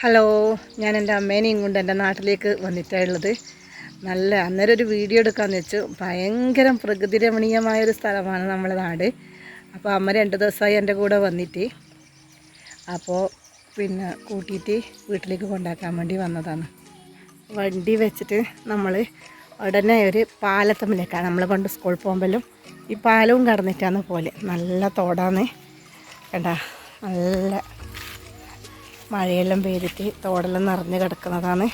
Hello ഞാൻ എന്റെ അമ്മേനെയും കൊണ്ട് എന്റെ നാട്ടിലേക്ക് വന്നിട്ടുള്ളത് നല്ല അന്നേരം ഒരു വീഡിയോ എടുക്കാമെന്ന് വെച്ചു. ഭയങ്കര പ്രകൃതി രമണീയമായൊരു സ്ഥലമാണ് നമ്മുടെ നാട്. അപ്പോൾ അമ്മ രണ്ട് ദിവസമായി എന്റെ കൂടെ വന്നിട്ട്. അപ്പോൾ പിന്നെ കൂട്ടിയിട്ട് വീട്ടിലേക്ക് കൊണ്ടാക്കാൻ വേണ്ടി വന്നതാണ്. വണ്ടി വെച്ചിട്ട് നമ്മൾ ഉടനെ ഒരു പാലത്തമ്മിലേക്കാണ് നമ്മൾ കൊണ്ട് സ്കൂൾ പോകുമ്പോഴും ഈ പാലവും കടന്നിട്ടാണ് പോലെ നല്ല തോടാണ്. കണ്ട? നല്ല മഴയെല്ലാം പെയ്തിട്ട് തോടെല്ലാം നിറഞ്ഞ് കിടക്കുന്നതാണ്.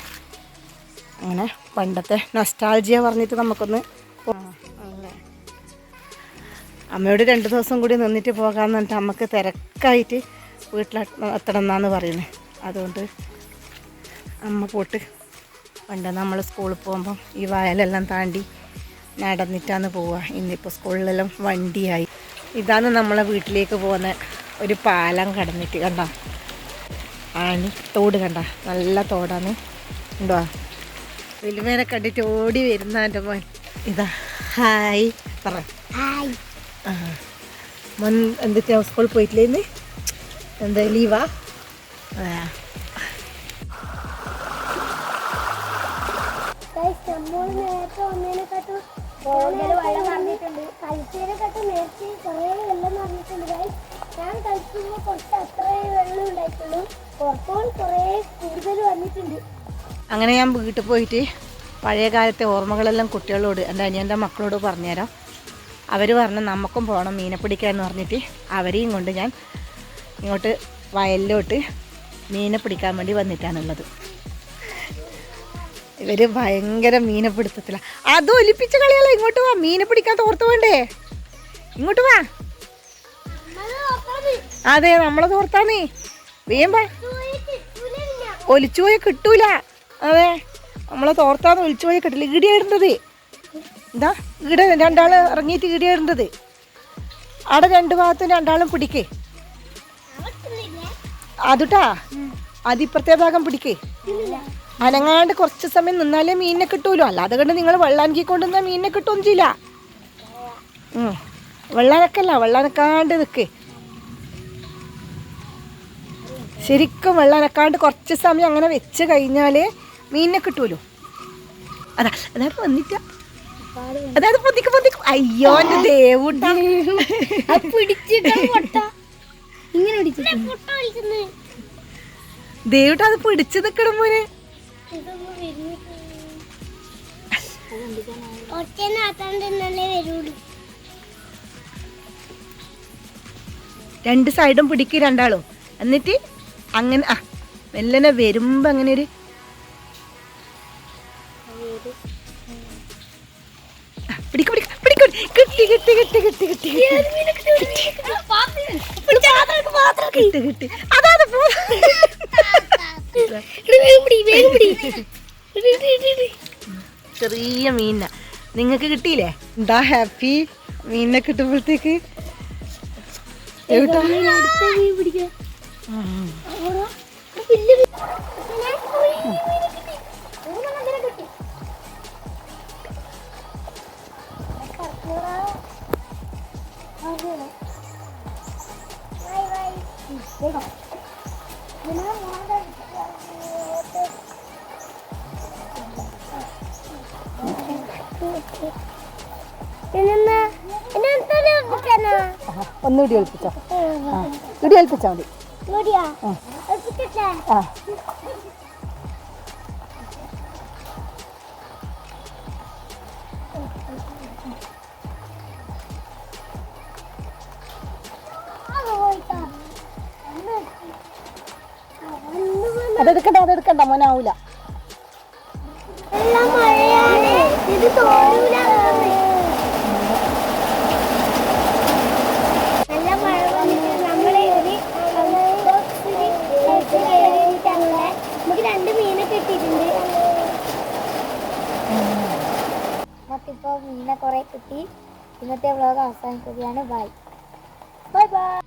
അങ്ങനെ പണ്ടത്തെ നൊസ്റ്റാൾജിയ പറഞ്ഞിട്ട് നമുക്കൊന്ന് അമ്മയോട് രണ്ട് ദിവസം കൂടി നിന്നിട്ട് പോകാമെന്ന് പറഞ്ഞിട്ട് അമ്മയ്ക്ക് തിരക്കായിട്ട് വീട്ടിൽ എത്തണം എന്നാണ് പറയുന്നത് അതുകൊണ്ട് അമ്മ പോട്ട് പണ്ട് നമ്മൾ സ്കൂളിൽ പോകുമ്പം ഈ വയലെല്ലാം താണ്ടി നടന്നിട്ടാണ് പോവുക. ഇന്നിപ്പോൾ സ്കൂളിലെല്ലാം വണ്ടിയായി. ഇതാണ് നമ്മളെ വീട്ടിലേക്ക് പോകുന്ന ഒരു പാലം കടന്നിട്ട് കണ്ടോ? ആണി. തോട് കണ്ട. നല്ല തോടാണ്. ഉണ്ടോ? വലിമേനെ കണ്ടിട്ട് ഓടി വരുന്ന എന്റെ മോൻ. ഇതാ. ഹായ്. പറ. ഹായ്. ആ. മോൻ എന്തൊക്കെയാ? സ്കൂളിൽ പോയിട്ടില്ലേന്ന് എന്താ ലീവാ? നേരത്തെ കുറേ വെള്ളം guys. ഞാൻ കഴിക്കുമ്പോൾ കുറച്ച് അത്രേ വെള്ളം ഉണ്ടായിട്ടുള്ളൂ. പുറത്തോൾ കുറേ കൂടുതൽ വന്നിട്ടുണ്ട്. അങ്ങനെ ഞാൻ വീട്ടിൽ പോയിട്ട് പഴയ കാലത്തെ ഓർമ്മകളെല്ലാം കുട്ടികളോട് എന്റെ അനിയന്റെ മക്കളോട് പറഞ്ഞുതരാം. അവർ പറഞ്ഞു നമുക്കും പോകണം മീനെ പിടിക്കാമെന്ന് പറഞ്ഞിട്ട് അവരെയും കൊണ്ട് ഞാൻ ഇങ്ങോട്ട് വയലിലോട്ട് മീനെ പിടിക്കാൻ വേണ്ടി വന്നിട്ടാണുള്ളത്. ഇവർ ഭയങ്കര മീനെ പിടുത്തത്തില്ല അത് ഒലിപ്പിച്ച കളിയല്ല ഇങ്ങോട്ട് വാ മീനെ പിടിക്കാൻ തോർത്ത് വേണ്ടേ ഇങ്ങോട്ട് വാ. അതെ നമ്മളെ തോർത്താന്നേ വീമ്പ. ഒലിച്ചു പോയ കിട്ടൂല. അതെ നമ്മളെ തോർത്താന്ന് ഒലിച്ചു പോയ കിട്ടില്ല. ഇടിയായിരുന്നത്. എന്താ ഇട രണ്ടാൾ ഇറങ്ങിയിട്ട് ഇടിയായിരുന്നത്. അവിടെ രണ്ട് ഭാഗത്തും രണ്ടാളും പിടിക്കേ. അതുട്ടാ? അതിപ്പുറത്തെ ഭാഗം പിടിക്കേ. അനങ്ങാണ്ട് കുറച്ച് സമയം നിന്നാലേ മീനിനെ കിട്ടൂലോ. അല്ലാതെ കണ്ട് നിങ്ങൾ വെള്ളാനക്കി കൊണ്ടുവന്നാൽ മീനിനെ കിട്ടുകയും ചെയ്യില്ല. വെള്ളാനക്കല്ല വെള്ളാനക്കാണ്ട് നിൽക്കേ ശരിക്കും വെള്ളം അനക്കാണ്ട് കുറച്ച് സമയം അങ്ങനെ വെച്ച് കഴിഞ്ഞാൽ മീനിനെ കിട്ടുമല്ലോ അതാ അതായത് വന്നിട്ട. അതായത് പൊതിക്ക് പൊതിക്ക് അയ്യോ എന്റെ ദേവൂട്ടാ. ഇങ്ങനെ ദേവൂട്ടാ അത് പിടിച്ചു നിൽക്കണം മോനെ. രണ്ട് സൈഡും പിടിക്കും രണ്ടാളും. എന്നിട്ട് അങ്ങനെ ആ മെല്ലനെ വരുമ്പോ അങ്ങനെ ഒരു പിടിക്ക് പിടിക്ക് പിടിക്ക് കിട്ടി കിട്ടി കിട്ടി കിട്ടി കിട്ടി കിട്ടി. കിട്ടി. ചെറിയ മീന നിങ്ങൾക്ക് കിട്ടിയില്ലേ? എന്താ ഹാപ്പി? മീനിനെ കിട്ടുമ്പോഴത്തേക്ക് പിന്നെന്തൊരു ബുക്കാണോ ഒന്നുകൂടി ഏൽപ്പിച്ചോ. ആ ഇവിടെ ഏൽപ്പിച്ചാൽ മതി. എടുത്തിട്ടെ ആ അതെടുക്കണ്ട അതെടുക്കണ്ട മോനാവൂല. ഇത് തോന്നൂല നല്ല മഴ വന്നിട്ട് നമ്മളെ ഒരു കയറിയിട്ടാണുള്ളത് നമുക്ക് രണ്ട് മീനെ കിട്ടിയിട്ടുണ്ട് നമുക്കിപ്പോൾ മീനെ കുറേ കിട്ടി. ഇന്നത്തെ വ്ളോഗ് അവസാനിക്കുകയാണ്. Bye bye bye